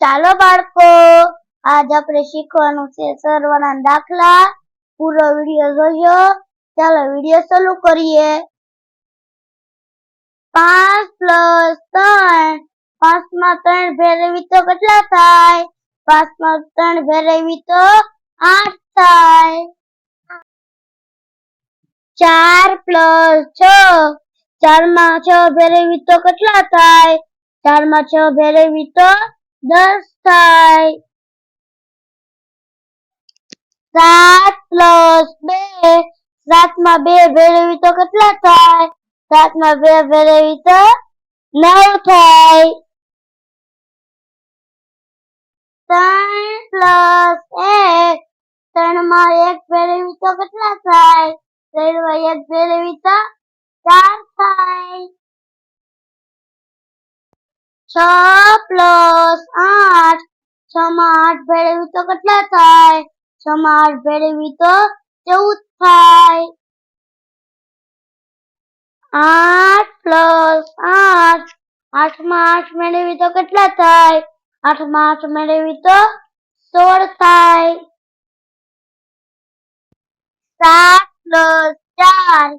ચાલો બાળકો, આજ આપણે શીખવાનું છે સર્વના દાખલા. પૂરો વીડિયો જોજો. ચાલો વીડિયો શરૂ કરીએ. પાંચ પ્લસ ત્રણ. પાંચમાં ત્રણ ભેરવી તો કેટલા થાય? પાંચમાં ત્રણ ભેરવી તો આઠ થાય. ચાર પ્લસ છ. ચારમાં છ ભેરવી તો કેટલા થાય? ચારમાં છ ભેરવી તો દસ સાત પ્લસ બે સાતમાં બે ભેળવી તો કેટલા થાય સાતમાં બે ભેળવી તો નવ થાય ત્રણ પ્લસ એક ત્રણમાં એક ભેળવી તો કેટલા થાય ત્રણમાં એક ભેળવી તો ચાર છ પ્લસ આઠ. છ માં આઠ ભેળવી તો કેટલા થાય? છ માં આઠ ભેળવી તો ચૌદ થાય. આઠ પ્લસ આઠ. આઠમાં આઠ મેળવી તો કેટલા થાય? આઠમાં આઠ મેળવી તો સોળ થાય. સાત પ્લસ ચાર.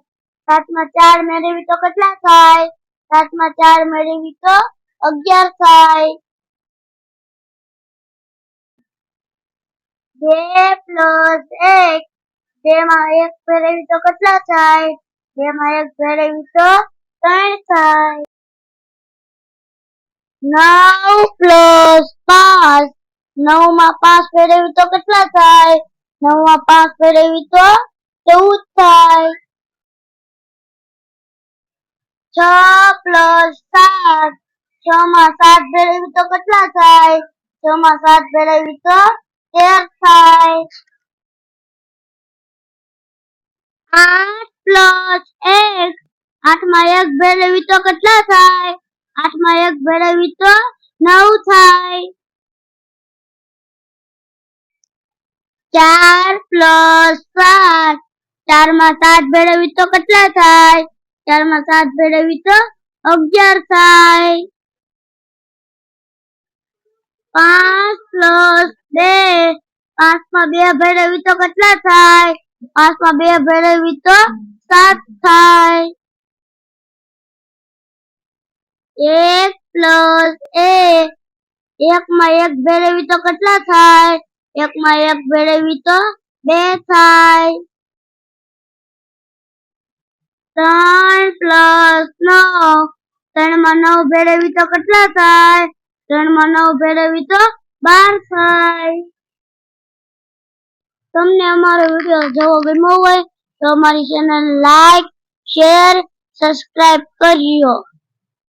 સાતમાં ચાર મેળવી તો કેટલા થાય? સાતમાં ચાર મેળવી તો અગિયાર થાય. બે પ્લસ એક બે માં એક ફેરવી તો કેટલા થાય? બે માં એક ફેરવી તો ત્રણ થાય. નવ પ્લસ પાંચ નવમાં પાંચ ફેરવી તો કેટલા થાય? નવમાં પાંચ ફેરવી તો ચૌદ થાય. છ પ્લસ સાત છ માં સાત ભેળવી તો કેટલા થાય? છ માં સાત ભેળવી તો તેર થાય. આઠ પ્લસ એક. આઠમાં એક ભેળવી તો કેટલા થાય? આઠમાં એક ભેળવી તો નવ થાય. ચાર પ્લસ સાત. ચારમાં સાત ભેળવી તો કેટલા થાય? ચારમાં સાત ભેળવી તો અગિયાર થાય. પાંચ પ્લસ બે. પાંચમાં બે ભેળવી તો કેટલા થાય? પાંચમાં બે ભેળવી તો સાત થાય. એક પ્લસ એક. એક માં એક ભેળવી તો કેટલા થાય? એક માં એક ભેળવી તો બે થાય. ત્રણ પ્લસ નવ. ત્રણમાં નવ ભેળવી તો કેટલા થાય? ત્રણમાં નવ ભેળવી તો બાર થાય. તમને અમારો વીડિયો જોવો ગમ્યો હોય તો અમારી ચેનલ લાઈક શેર સબસ્ક્રાઇબ કરજો.